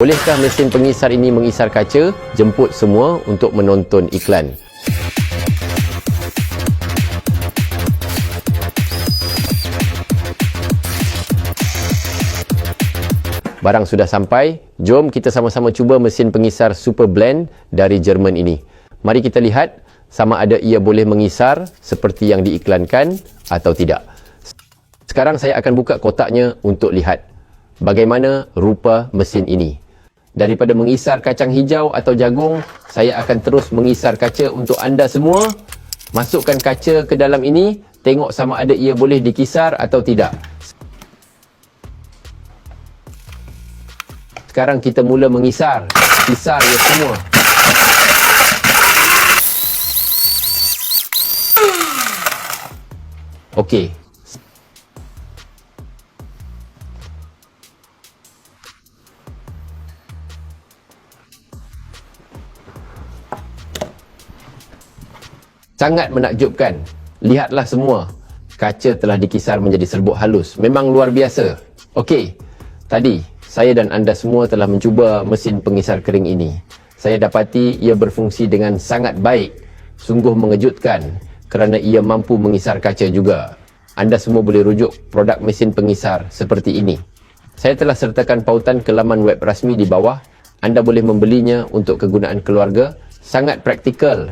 Bolehkah mesin pengisar ini mengisar kaca? Jemput semua untuk menonton iklan. Barang sudah sampai, jom kita sama-sama cuba mesin pengisar Super Blend dari Jerman ini. Mari kita lihat sama ada ia boleh mengisar seperti yang diiklankan atau tidak. Sekarang saya akan buka kotaknya untuk lihat bagaimana rupa mesin ini. Daripada mengisar kacang hijau atau jagung, saya akan terus mengisar kaca untuk anda semua. Masukkan kaca ke dalam ini, tengok sama ada ia boleh dikisar atau tidak. Sekarang kita mula mengisar. Kisar ia semua. Okey. Sangat menakjubkan. Lihatlah semua. Kaca telah dikisar menjadi serbuk halus. Memang luar biasa. Okey. Tadi, saya dan anda semua telah mencuba mesin pengisar kering ini. Saya dapati ia berfungsi dengan sangat baik. Sungguh mengejutkan kerana ia mampu mengisar kaca juga. Anda semua boleh rujuk produk mesin pengisar seperti ini. Saya telah sertakan pautan ke laman web rasmi di bawah. Anda boleh membelinya untuk kegunaan keluarga. Sangat praktikal